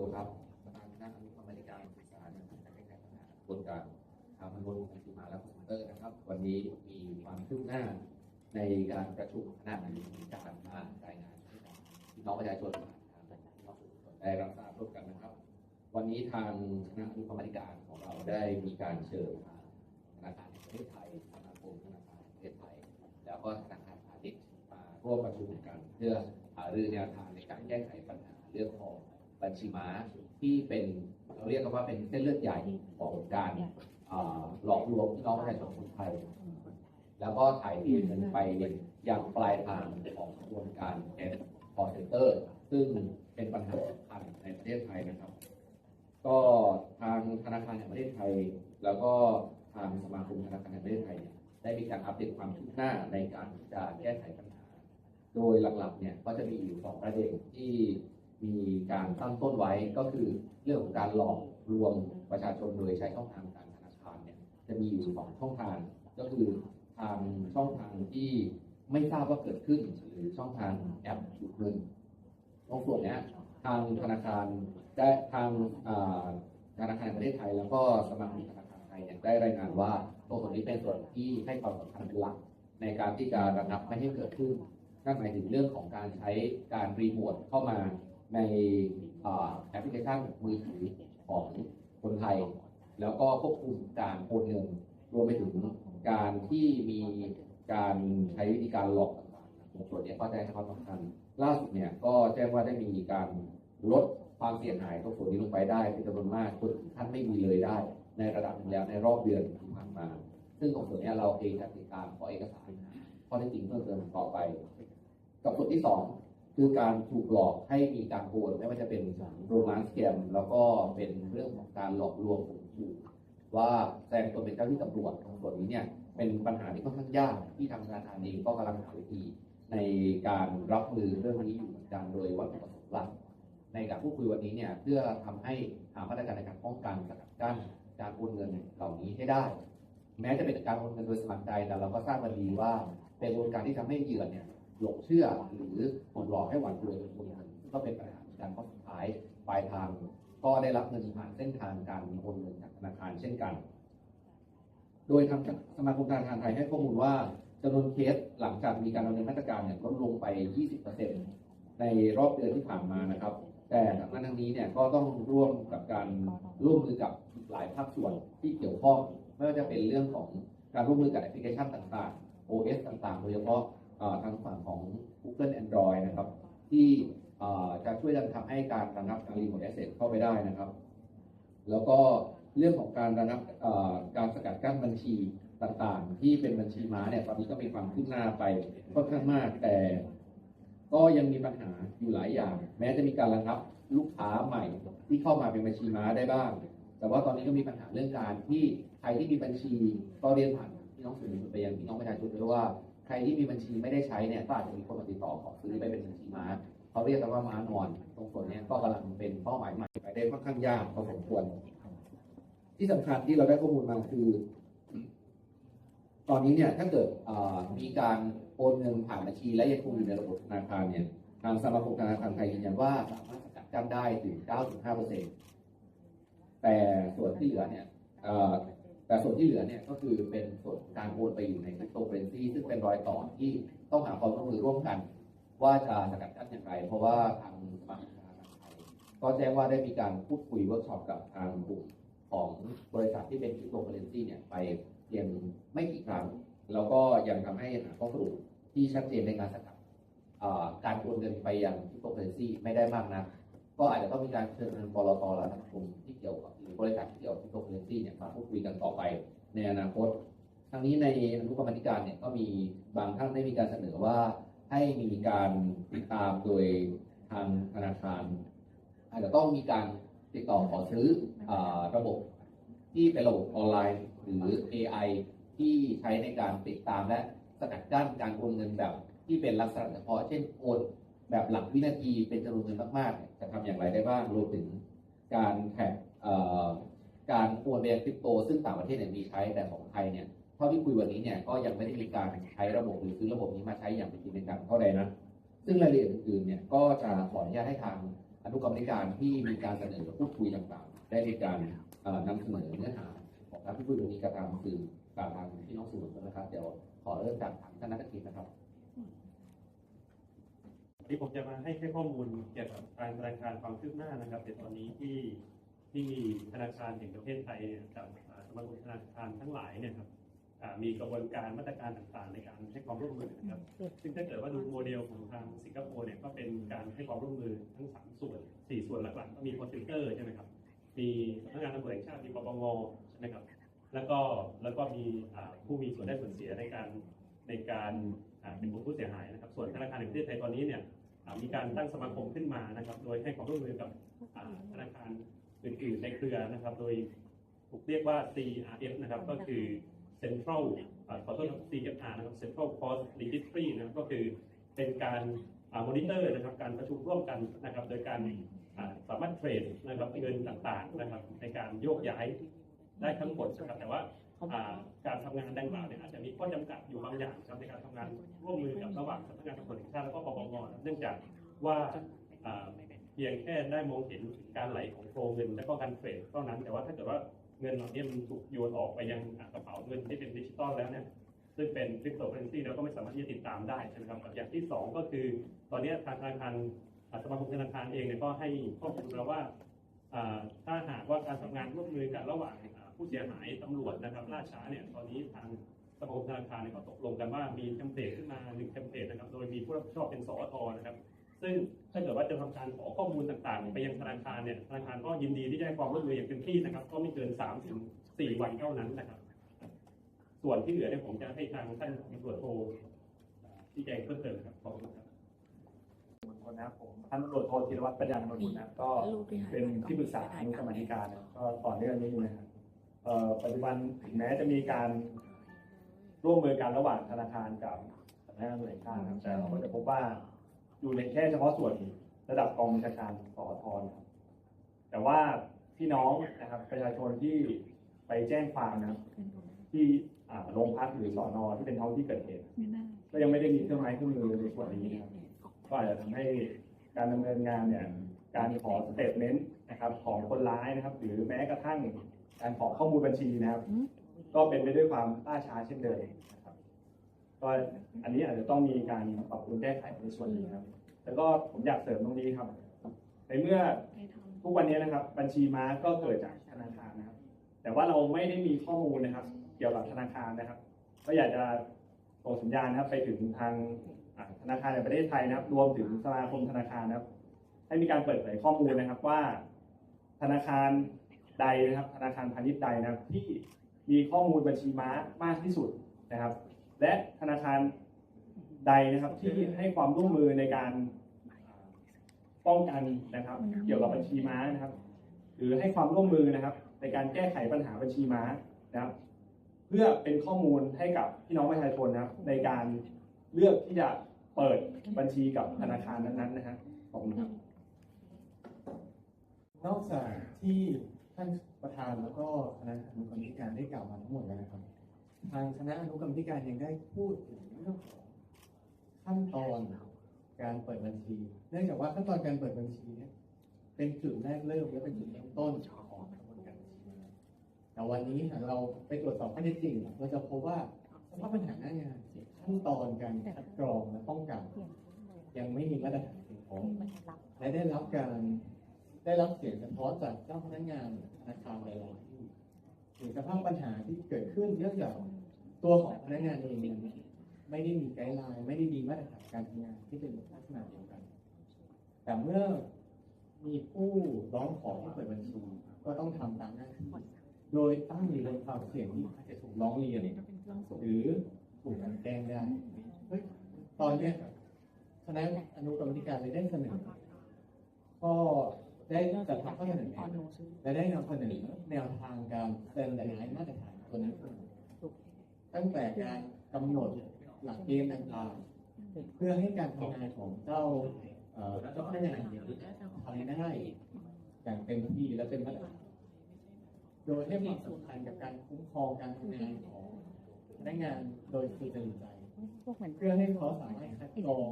ตัวครับประธานคณะอนุกรรมการศึกษาในการแก้ไขปัญหาบนการทางมันบนการศึกษาและคอมพิวเตอร์นะครับ วันนี้มีความคืบหน้าในการประชุมคณะอนุกรรมการมารายงานให้กับพี่น้องประชาชนทางพี่น้องอมวลชนได้รับทราบร่วมกันนะครับ วันนี้ทางคณะอนุกรรมการของเราได้มีการเชิญทาธนาคารแห่งประเทศไทยสมาคมธนาคารแห่งประเทศไทย แล้วก็ธนาคารพาณิชย์มาร่วมประชุมกัน เพื่อหารือแนวทางในการแก้ไขปัญหาเรื่องของ ญชีม้าที่เป็นเราเรียกกันว่าเป็นเส้นเลือดใหญ่ของการอ่าหลอกลวงพี่น้องประชาชนคนไทย แล้วก็ถ่ายเทเงินไปยังปลายทางของกระบวนการแอนคอร์เซนเตอร์ ซึ่งเป็นปัญหาสำคัญในประเทศไทยนะครับ ก็ทางธนาคารแห่งประเทศไทย แล้วก็ทางสมาคมธนาคารแห่งประเทศไทยเนี่ยได้มีการอัปเดตความคืบหน้าในการที่จะแก้ไขปัญหา โดยหลักๆเนี่ยก็จะมีอยู่สองประเด็นที่ มีการตั้งต้นไว้ก็คือเรื่องของการหลอกลวงประชาชนโดยใช้ช่องทางการธนาคารเนี่ยจะมีอยู่สองช่องทางก็คือทางช่องทางที่ไม่ทราบว่าเกิดขึ้นหรือช่องทางแอปถูกเงินตรงส่วนนี้ทางธนาคารได้ทางอ่าธนาคารประเทศไทย แล้วก็สมาคมธนาคารไทยเนี่ยได้รายงานว่าตรงส่วนนี้เป็นส่วนที่ให้ความสำคัญเป็นหลักในการที่จะระงับไม่ให้เกิดขึ้นนั่นหมายถึงเรื่องของการใช้การรีโมทเข้ามา ในแอปพลิเคชันมือถือของคนไทย แล้วก็ควบคุมการโอนเงินรวมไปถึงการที่มีการใช้วิธีการหลอกต่างๆตรงส่วนนี้ก็จะให้ความสำคัญล่าสุดเนี่ยก็แจ้งว่าได้มีการลดความเสียหายตรงส่วนนี้ลงไปได้เป็นจำนวนมากจนถึงขั้นไม่มีเลยได้ ในระดับหนึงแล้วในรอบเดือนที่ผ่านมา ซึ่งตรงส่วนนี้เราเองจะติดตามขอเอกสารข้อเท็จจริงเพิ่มเติมต่อไป กับส่วนที่สอง คือการถูกหลอกให้มีการโอนไม่ว่าจะเป็นโรแมนสแกมแล้วก็เป็นเรื่องของการหลอกลวงข่มขู่ว่าแสดงตนเป็นเจ้าที่ตำรวจตรงส่วนนี้เนี่ยเป็นปัญหาที่ค่อนข้างยากที่ทางธนาคารเองก็กำลังหาวิธีในการรับมือเรื่องนี้อยู่เหมือนกันโดยวัตถุประสงค์หลักในการพูดคุยวันนี้เนี่ยเพื่อทำให้หามาตรการในการป้องกันสกัดกั้นการโอนเงินเหล่านี้ให้ได้ แม้จะเป็นการโอนเงินโดยสมัครใจแต่เราก็ทราบกันดีว่าเป็นกระบวนการที่ทำให้เหยื่อเนี่ย หลงเชื่อหรือถูกหลอกให้หวั่นกลัวจนโอนเงินก็เป็นปัญหาเหมือนกันเพราะสุดท้ายปลายทางก็ได้รับเงินผ่านเส้นทางการโอนเงินจากธนาคารเช่นกัน โดยทางสมาคมธนาคารไทยให้ข้อมูลว่าจำนวนเคสหลังจากมีการดำเนินมาตรการเนี่ยลดลงไป 20%ในรอบเดือนที่ผ่านมานะครับ แต่ทางนั้นทางนี้เนี่ยก็ต้องร่วมกับการร่วมมือกับหลายภาคส่วนที่เกี่ยวข้องไม่ว่าจะเป็นเรื่องของการร่วมมือกับแอปพลิเคชันต่างๆ OS ต่างๆ โดยเฉพาะ ทางฝั่งของ Google Android นะครับ ที่จะช่วยกันทำให้การระงับการรีโมทแอสเซทเข้าไปได้นะครับ แล้วก็เรื่องของการระงับการสกัดกั้นบัญชีต่างๆ ที่เป็นบัญชีม้าเนี่ยตอนนี้ก็มีความคืบหน้าไปค่อนข้างมาก แต่ก็ยังมีปัญหาอยู่หลายอย่าง แม้จะมีการระงับลูกค้าใหม่ที่เข้ามาเป็นบัญชีม้าได้บ้าง แต่ว่าตอนนี้ก็มีปัญหาเรื่องการที่ใครที่มีบัญชีก็เรียนผ่านพี่น้องสื่อมวลชนไปยังพี่น้องประชาชนด้วยว่า ครที่มีบัญชีไม่ได้ใช้เนี่ยก็อาจจะมีคนมาติดต่อขอซื้อไปเป็นบัญชีม้าเขาเรียกกันว่าม้านอน ตรงส่วนนี้ก็กำลังเป็นเป้าหมายใหม่ไปได้ค่อนข้างยากพอสมควร ที่สำคัญที่เราได้ข้อมูลมาคือ ตอนนี้เนี่ยถ้าเกิดมีการโอนเงินผ่านบัญชีและยังคงอยู่ในระบบธนาคารเนี่ยทางสมาคมธนาคารไทยยืนยันว่าสามารถสกัดกั้นได้ถึง 9.5%แต่ส่วนที่เหลือเนี่ย แต่ส่วนที่เหลือเนี่ยก็คือเป็นส่วนการโอนไปอยู่ในคริปโตเคอเรนซีซึ่งเป็นรอยต่อที่ต้องหาความร่วมมือร่วมกัน ว่าจะสกัดกั้นอย่างไร เพราะว่าทางสมาคมธนาคารไทยก็แจ้งว่าได้มีการพูดคุยเวิร์กช็อปกับทางกลุ่มของบริษัทที่เป็นคริปโตเคอเรนซีเนี่ยไปเพียงไม่กี่ครั้ง แล้วก็ยังทำให้หาข้อสรุปที่ชัดเจนในการสกัดการโอนเงินไปยังคริปโตเคอเรนซีไม่ได้มากนัก ก็อาจจะต้องมีการเชิญทางบลตและทางกลุ่มที่เกี่ยวกับหรือบริษัทที่เกี่ยวกับคริปโตเคอเรนซีเนี่ยมาพูดคุยกันต่อไปในอนาคตทั้งนี้ในอนุกรรมธิการเนี่ยก็มีบางท่านได้มีการเสนอว่าให้มีการติดตามโดยทางธนาคารอาจจะต้องมีการติดต่อขอซื้ออระบบที่เป็นระบบออนไลน์ หรือ AI ที่ใช้ในการติดตามและสกัดกั้นการโอนเงินแบบที่เป็นลักษณะเฉพาะเช่นโอน แบบหลักวินาทีเป็นจำนวนเงินมากๆเนี่ยจะทำอย่างไรได้บ้างรวมถึงการแท็กการโอนไปยังคริปโต ซึ่งต่างประเทศเนี่ยมีใช้แต่ของไทยเนี่ยเท่าที่คุยวันนี้เนี่ยก็ยังไม่ได้มีการใช้ระบบหรือซื้อระบบนี้มาใช้อย่างเป็นจริงเป็นจังเท่าใดนะซึ่งรายละเอียดอื่นๆเนี่ยก็จะขออนุญาตให้ทางอนุกรรมธิการที่มีการเสนอพูดคุยต่างๆ ได้มีการเอ่อนำเสนอเนื้อหาของการพูดคุยตรงนี้กับทางสื่อกับทางพี่น้องสื่อมวลชนนะครับเดี๋ยวขอเริ่มจากทางท่านนักกิจนะครับ ที่ผมจะมาให้ให้ข้อมูลเกี่ยวกับการรายงานความคืบหน้านะครับในตอนนี้ที่ที่ธนาคารแห่งประเทศไทยเนี่ยกับอ่าสมาคมธนาคารทั้งหลายเนี่ยครับอ่ามีกระบวนการมาตรการต่างๆ ในการให้ความร่วมมือนะครับ ซึ่งถ้าเกิดว่าดูโมเดลของทางสิงคโปร์เนี่ยก็เป็นการให้ความร่วมมือทั้งสามส่วนสี่ส่วนหลักๆ ก็มีคอนเซนเตอร์ใช่ไหมครับ มีสำนักงานตำรวจแห่งชาติ มีปปงใช่ไหมครับ แล้วก็แล้วก็มีอ่าผู้มีส่วนได้ส่วนเสียในการในการอ่าเป็นผู้เสียหายนะครับ ส่วนธนาคารแห่งประเทศไทยตอนนี้เนี่ยอ่า มีการตั้งสมาคมขึ้นมานะครับ โดยให้ความร่วมมือกับธนาคารอื่นๆในเครือนะครับ โดยถูกเรียกว่า CRF นะครับ ก็คือ Central ขอโทษ CFR นะครับ Central Cost Registry นะครับก็คือเป็นการมอนิเตอร์นะครับ การประชุมร่วมกันนะครับ โดยการสามารถเทรดนะครับเงินต่างๆนะครับ ในการโยกย้ายได้ทั้งหมดนะครับแต่ว่า การทำงานดังกล่าวเนี่ยอาจจะมีข้อจำกัดอยู่บางอย่างครับในการทำงานร่วมมือกับระหว่างสำนักงานตำรวจแห่งชาติแล้วก็ปปงเนื่องจากว่าเพียงแค่ได้มองเห็นการไหลของโฟลเงิน และก็การเทรดเท่านั้น แต่ว่าถ้าเกิดว่าเงินเหล่านี้มันถูกโยนออกไปยังกระเป๋าเงินที่เป็นดิจิตอลแล้วเนี่ยซึ่งเป็นคริปโตเคอเรนซีเราก็ไม่สามารถที่จะติดตามได้ใช่ไหมครับอย่างที่สองก็คือ ตอนนี้ทางธนาคารอสมาคมธนาคารเองเนี่ยก็ให้ข้อมูลเราว่าถ้าหากว่าการทำงานร่วมมือกันระหว่าง ผู้เสียหายตำรวจนะครับล่าช้าเนี่ยตอนนี้ทางสมาคมธนาคารเนี่ยก็ตกลงกันว่ามีเทมเพลตขึ้นมาหนึ่งเทมเพลตนะครับ โดยมีผู้รับผิดชอบเป็นสอทนะครับ ซึ่งถ้าเกิดว่าจะทำการขอข้อมูลต่างๆ ไปยังธนาคารเนี่ยธนาคารก็ยินดีที่จะให้ความร่วมมืออย่างเต็มที่นะครับ ก็ไม่เกิน3ถึง4วันเท่านั้นนะครับ ส่วนที่เหลือเนี่ยผมจะให้ทางท่านตำรวจโทที่แจ้งเพิ่มเติมครับขอบคุณครับมงคลนะครับผมท่านตำรวจโทธีรวัตรปัญญามนุษย์นะครับก็เป็นที่ปรึกษาอนุกรรมาธิการนะครับก็ต่อเนื่องนี้อยู่นะครับเอ่อ ปัจจุบันถึงแม้จะมีการร่วมมือกันระหว่างธนาคารกับสำนักงานตำรวจแห่งชาตินะครับแต่เราก็จะพบว่าอยู่ในแค่เฉพาะส่วนระดับกองบัญชาการสอทนะครับแต่ว่าพี่น้องนะครับประชาชนที่ไปแจ้งความนะครับ ที่อ่าโรงพักหรือสอนอที่เป็นท้องที่เกิดเหตุ ก็ยังไม่ได้มีเครื่องไม้เครื่องมือในส่วนนี้นะครับก็อาจจะทำให้การดำเนินงานเนี่ย การขอสเตทเมนต์ นะครับของคนร้ายนะครับ หรือแม้กระทั่งการขอข้อมูลบัญชีนะครับ ก็เป็นไปด้วยความล่าช้าเช่นเดิมนะครับก็อันนี้อาจจะต้องมีการปรับปรุงแก้ไขในส่วนนี้ครับ แล้วก็ผมอยากเสริมตรงนี้ครับ ในเมื่อทุกวันนี้นะครับ บัญชีม้าก็เกิดจากธนาคารนะครับ แต่ว่าเราไม่ได้มีข้อมูลนะครับ เกี่ยวกับธนาคารนะครับ ก็อยากจะส่งสัญญาณนะครับ ไปถึงทางอ่าธนาคารในประเทศไทยนะครับ รวมถึงสมาคมธนาคารนะครับ ให้มีการเปิดเผยข้อมูลนะครับว่า ธนาคารใดนะครับ ธนาคารพาณิชย์ใดนะครับที่มีข้อมูลบัญชีม้ามากที่สุดนะครับ และธนาคารใดนะครับที่ให้ความร่วมมือในการป้องกันนะครับ เกี่ยวกับบัญชีม้านะครับ หรือให้ความร่วมมือนะครับ ในการแก้ไขปัญหาบัญชีม้านะครับ เพื่อเป็นข้อมูลให้กับพี่น้องประชาชนนะครับ ในการเลือกที่จะเปิดบัญชีกับธนาคารนั้นๆนะครับขอบคุณครับ นอกจากที่ท่านประธานแล้วก็คณะอนุกรรมธิการได้กล่าวมาทั้งหมดแล้วนะครับ ทางคณะอนุกรรมธิการยังได้พูดถึงเรื่องของขั้นตอนการเปิดบัญชี เนื่องจากว่าขั้นตอนการเปิดบัญชีเนี่ยเป็นจุดแรกเริ่มและเป็นจุดเริ่มต้นของกระบวนการบัญชีแต่วันนี้หากเราไปตรวจสอบข้อเท็จจริงเราจะพบว่าสภาพปัญหาหน้างานขั้นตอนการคัดกรองและป้องกัน ยังไม่มีมาตรฐานเพียงพอและได้รับการ ได้รับเสียงสะท้อนจากเจ้าพนักงานธนาคารหลายๆที่ถึงสภาพปัญหาที่เกิดขึ้นเนื่องจากตัวของพนักงานเองเนี่ยไม่ได้มีไกด์ไลน์ไม่ได้มีมาตรฐานการทำงานที่เป็นลักษณะเดียวกัน แต่เมื่อมีผู้ร้องขอให้เปิดบัญชีก็ต้องทำตามหน้าที่โดยตั้งอยู่บนความเสี่ยงที่อาจจะถูกร้องเรียนหรือถูกกันแกล้งได้เฮ้ยตอนเนี้ยคณะอนุกรรมธิการเลยได้เสนอก็ ได้จัดทำข้อเสนอแนะและได้นำเสนอแนวทางการเซ็นรายมาตรฐานตัวนี้ขึ้นมาตั้งแต่การกำหนดหลักเกณฑ์ต่างๆ เพื่อให้การทำงานของเจ้าเอ่อเจ้าพนักงานเนี่ยทำได้อย่างเต็มที่และเป็นมาตรฐานโดยให้ความสำคัญกับการคุ้มครองการทำงานของพนักงานโดยสุจริตใจ เพื่อให้เขาสามารถคัดกรอง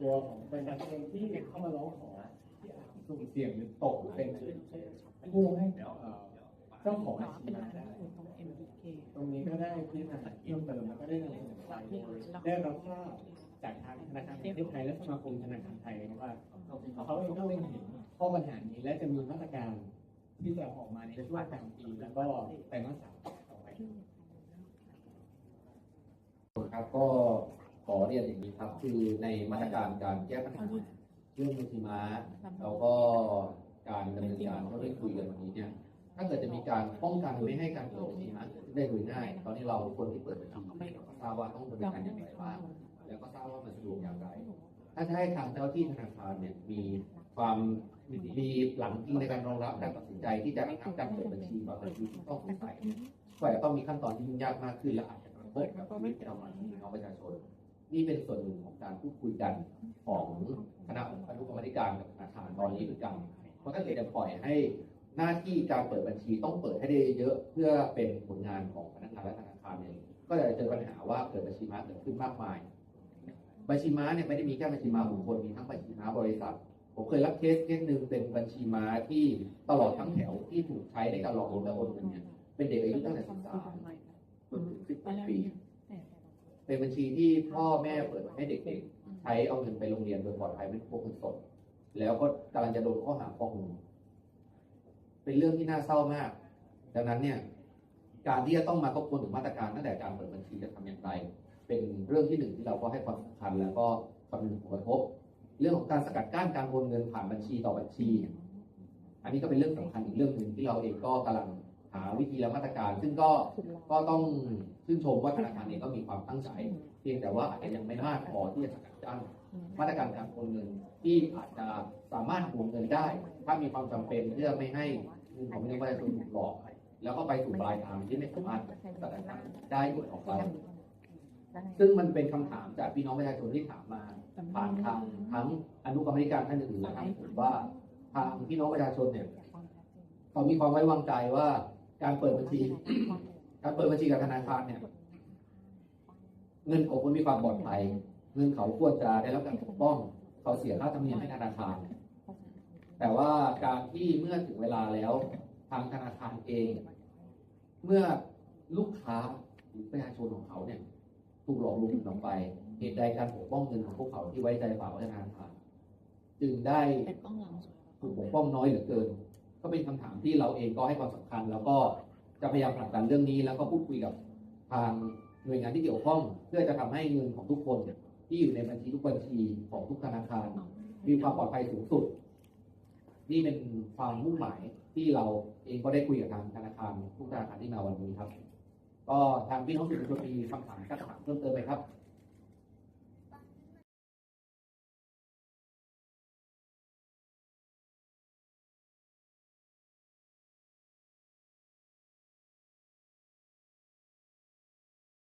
ตัวของประชาชนที่เข้ามาร้องขอ สุ่มเสี่ยงหรือตกเป็นผู้ให้เจ้าของบัญชีมาได้ตรงนี้ก็ได้พิจารณาเพิ่มเติมแล้วก็ได้นำเสนอไปโดยได้รับทราบจากทางธนาคารแห่งประเทศไทยและสมาคมธนาคารไทยว่าเขาเองก็เล็งเห็นข้อปัญหานี้และจะมีมาตรการที่จะออกมาในช่วงกลางปีแล้วก็ไตรมาสสามต่อไปครับก็ขอเรียนอย่างนี้ครับ คือในมาตรการการแก้ปัญหา เรื่องบัญชีม้าแล้วก็การดำเนินการที่ได้คุยกันวันนี้เนี่ยถ้าเกิดจะมีการป้องกันไม่ให้การเกิดบัญชีม้าเกิดขึ้นได้โดยง่าย ตอนนี้เราคนที่เปิดบัญชีทราบว่าต้องดำเนินการอย่างไรบ้างแล้วก็ทราบว่ามันสะดวกอย่างไร ถ้าจะให้ทางเจ้าที่ธนาคารเนี่ยมีความมีหลังจริงในการรองรับการตัดสินใจที่จะระงับการเปิดบัญชีบางบัญชีที่ต้องสงสัยเนี่ยก็อาจจะต้องมีขั้นตอนที่ยุ่งยากมากขึ้นและอาจจะกระทบกับชีวิตประจำวันของพี่น้องประชาชน นี่เป็นส่วนหนึ่งของการพูดคุยกันของคณะอนุกรรมาธิการกับธนาคารตอนนี้เหมือนกันเพราะถ้าเกิดจะปล่อยให้หน้าที่การเปิดบัญชีต้องเปิดให้ได้เยอะเพื่อเป็นผลงานของพนักงานและธนาคารเนี่ยก็จะเจอปัญหาว่าเกิดบัญชีม้าเกิดขึ้นมากมาย บัญชีม้าเนี่ยไม่ได้มีแค่บัญชีม้าบุคคลมีทั้งบัญชีม้าบริษัท ผมเคยรับเคสเคสหนึ่งเป็นบัญชีม้าที่ตลอดทั้งแถวที่ถูกใช้ในการหลอกลวงและโอนเงินเนี่ยเป็นเด็กอายุตั้งแต่13จนถึง18ปี เป็นบัญชีที่พ่อแม่เปิดให้เด็กๆ ใช้เอาเงินไปโรงเรียนโดยปลอดภัยไม่พกเงินสด แล้วก็กำลังจะโดนข้อหาฟอกเงินเป็นเรื่องที่น่าเศร้ามาก ดังนั้นเนี่ย การที่จะต้องมาทบทวนถึงมาตรการตั้งแต่การเปิดบัญชีจะทำอย่างไร เป็นเรื่องที่หนึ่งที่เราก็ให้ความสำคัญ แล้วก็คำนึงผลกระทบ เรื่องของการสกัดกั้นการโอนเงินผ่านบัญชีต่อบัญชี อันนี้ก็เป็นเรื่องสำคัญอีกเรื่องหนึ่งที่เราเองก็กำลังหาวิธีและมาตรการ ซึ่งก็ก็ต้อง ชื่นชมว่าธนาคารเองก็มีความตั้งใจ เพียงแต่ว่าอาจจะยังไม่มากพอที่จะสกัดกั้นมาตรการการโอนเงินที่อาจจะสามารถโอนเงินได้ ถ้ามีความจำเป็นเพื่อไม่ให้เงินของพี่น้องประชาชนถูกหลอก แล้วก็ไปสู่ปลายทางที่ไม่สามารถสกัดกั้นได้อีกออกไปซึ่งมันเป็นคำถามจากพี่น้องประชาชนที่ถามมาผ่านทางทั้งอนุกรรมธิการท่านอื่นๆและทางผมว่าทางพี่น้องประชาชนเนี่ยเขามีความไว้วางใจว่าการเปิดบัญชี การเปิดบัญชีกับธนาคารเนี่ย เงินของคนมีความปลอดภัย เงินเขาควรจะได้รับการปกป้อง เขาเสียค่าธรรมเนียมให้ธนาคาร แต่ว่าการที่เมื่อถึงเวลาแล้ว ทางธนาคารเอง เมื่อลูกค้าหรือประชาชนของเขาเนี่ยถูกหลอกลวงเงินออกไปเหตุใดการปกป้องเงินของพวกเขาที่ไว้ใจฝากไว้ในธนาคารจึงได้ถูกปกป้องน้อยเหลือเกิน ก็เป็นคำถามที่เราเองก็ให้ความสำคัญ แล้วก็ จะพยายามผลักดันเรื่องนี้ แล้วก็พูดคุยกับทางหน่วยงานที่เกี่ยวข้อง เพื่อจะทำให้เงินของทุกคนที่อยู่ในบัญชีทุกบัญชีของทุกธนาคาร มีความปลอดภัยสูงสุด นี่เป็นความมุ่งหมายที่เราเองก็ได้คุยกับทางธนาคารทุกธนาคารที่มาวันนี้ครับ ก็ทางพี่น้องสื่อมวลชนมีคำถามสักถามเพิ่มเติมไหมครับ